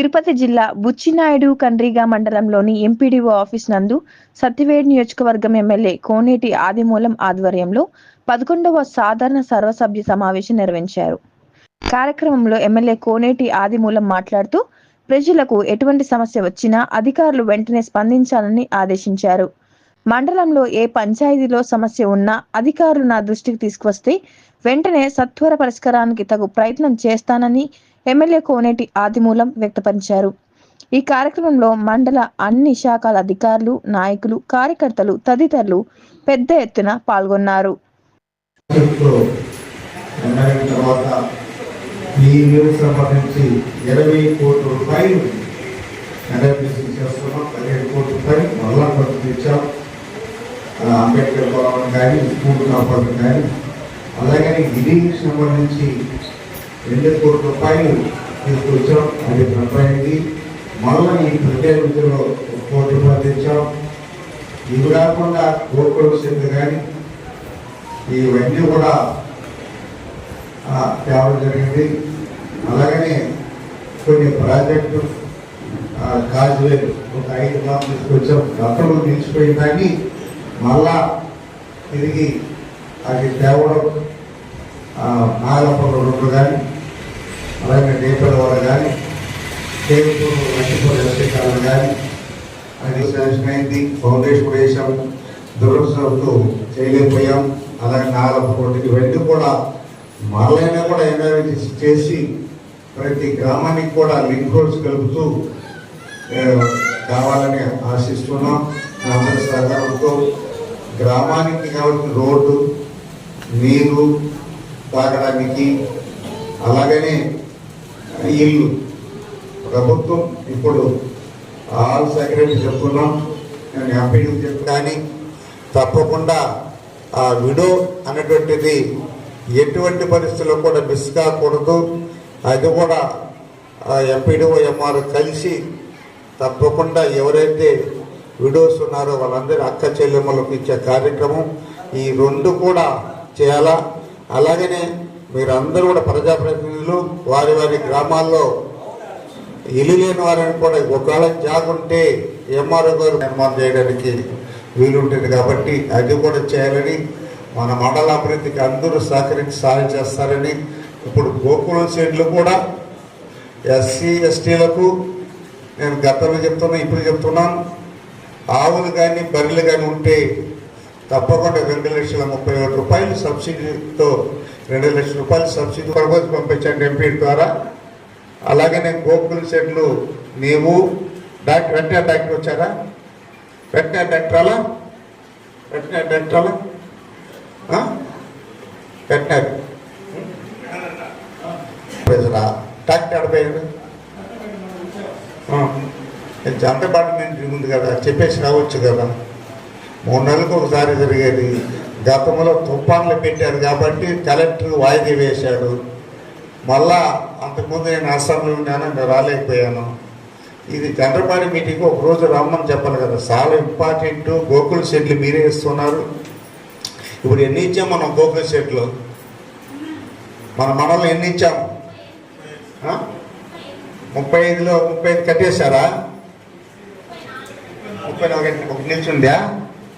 తిరుపతి జిల్లా బుచ్చినాయుడు కండ్రిగా మండలంలోని MPDO office నందు సత్యవేడ్ నియోజకవర్గం ఎమ్మెల్యే కోనేటి ఆదిమూలం ఆధ్వర్యంలో పదకొండవ సాధారణ సర్వసభ్య సమావేశం నిర్వహించారు. కార్యక్రమంలో ఎమ్మెల్యే కోనేటి ఆదిమూలం మాట్లాడుతూ ప్రజలకు ఎటువంటి సమస్య వచ్చినా అధికారులు వెంటనే స్పందించాలని ఆదేశించారు. మండలంలో ఏ పంచాయతీలో సమస్య ఉన్నా అధికారులు నా దృష్టికి తీసుకువస్తే వెంటనే సత్వర పరిష్కారానికి తగు ప్రయత్నం చేస్తానని ఎమ్మెల్యే కోనేటి ఆదిమూలం వ్యక్తపరిచారు. ఈ కార్యక్రమంలో మండల అన్ని శాఖల అధికారులు నాయకులు కార్యకర్తలు తదితరులు పెద్ద ఎత్తున పాల్గొన్నారు. అంబేద్కర్ భవనం కానీ స్కూల్ కాపాడు కానీ. అలాగని గిరింగ్ సంబంధించి రెండు కోట్ల రూపాయలు తీసుకొచ్చాం అది రూపాయలకి మళ్ళీ ఈ ప్రత్యేక విద్యలో ఒక కోటి రూపాయలు తెచ్చాం. ఇవి కాకుండా గోకుల సింధు కానీ ఇవన్నీ కూడా తేవడం జరిగింది. అలాగనే కొన్ని ప్రాజెక్టు కాజువేలు ఒక ఐదు గ్రాములు తీసుకొచ్చాం. గతంలో నిలిచిపోయిన దాన్ని మళ్ళా తిరిగి అది తేవడం నాగపల్లి రోడ్డు కానీ అలాగే నేపథ్య వారు కానీ కానీ అది శాంక్షన్ ఫౌండేషన్ వేసాము దురదృష్టంతో చేయలేకపోయాం. అలాగే నాలుగు కోటికి ఇవన్నీ కూడా మరలైనా కూడా ఎన్ఆర్ఎస్ చేసి ప్రతి గ్రామానికి కూడా లింక్ రోడ్స్ కలుపుతూ కావాలని ఆశిస్తున్నాం. అందరి సహకారంతో గ్రామానికి కావాల్సిన రోడ్డు నీరు తాగడానికి అలాగనే ఇల్లు ప్రభుత్వం ఇప్పుడు ఆల్ సెక్రటరీ చెప్తున్నాం. నేను ఎంపీడీ చెప్పు కానీ తప్పకుండా ఆ విడో అనేటువంటిది ఎటువంటి పరిస్థితుల్లో కూడా మిస్ కాకూడదు. అది కూడా ఎంపీడీఓ ఎంఆర్ కలిసి తప్పకుండా ఎవరైతే విడోస్ ఉన్నారో వాళ్ళందరి అక్క చెల్లెమ్మలకు ఇచ్చే కార్యక్రమం ఈ రెండు కూడా చేయాలా? అలాగనే మీరందరూ కూడా ప్రజాప్రతినిధులు వారి వారి గ్రామాల్లో ఇల్లు లేని వారిని కూడా ఒకవేళ జాగుంటే ఎంఆర్ఓ గారు నిర్మాణం చేయడానికి వీలుంటుంది కాబట్టి అది కూడా చేయాలని మన మండల అభివృద్ధికి అందరూ సహకరించి సహాయం చేస్తారని ఇప్పుడు గోకులం సైడ్లు కూడా ఎస్సీ ఎస్టీలకు నేను గతంలో చెప్తున్నా ఇప్పుడు చెప్తున్నాను. ఆవులు కానీ బర్రెలు కానీ ఉంటే తప్పకుండా రెండు లక్షల ముప్పై వేల రూపాయలు సబ్సిడీతో రెండు లక్షల రూపాయలు సబ్సిడీ ప్రభుత్వం పంపించండి ఎంపీ ద్వారా. అలాగే నేను గోకుల్ సెట్లు నీవు డాక్టర్ వెంటనే డాక్టర్ వచ్చారా? వెంటనే డాక్టర్ అలా వెంటనే డాక్టర్ అలా వెంటనే ప్రజలా డాక్టర్ అడిపోయాడు జంటబాటు నేను ఉంది కదా చెప్పేసి రావచ్చు కదా. మూడు నెలలకు ఒకసారి జరిగేది. గతంలో తుఫాన్లు పెట్టారు కాబట్టి కలెక్టర్ వాయిదా వేశాడు. మళ్ళా అంతకుముందు నేను అస్సాంలో ఉన్నాను నేను రాలేకపోయాను. ఇది చంద్రపాడి మీటింగ్ ఒక రోజు రమ్మని చెప్పాలి కదా. చాలా ఇంపార్టెంట్ గోకుల్ షెడ్లు మీరే ఇస్తున్నారు ఇప్పుడు ఎన్ని ఇచ్చాం మనం గోకుల్ షెడ్లు? మన మనలో ఎన్ని ఇచ్చాం? ముప్పై ఐదులో ముప్పై ఐదు కట్టేశారా? ముప్పై నాలుగు ఒక నిలిచిందా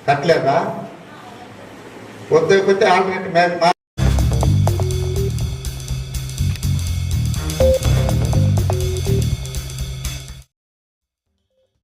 కట్టలేదా? వద్దు కొద్ది ఆల్టర్నేట్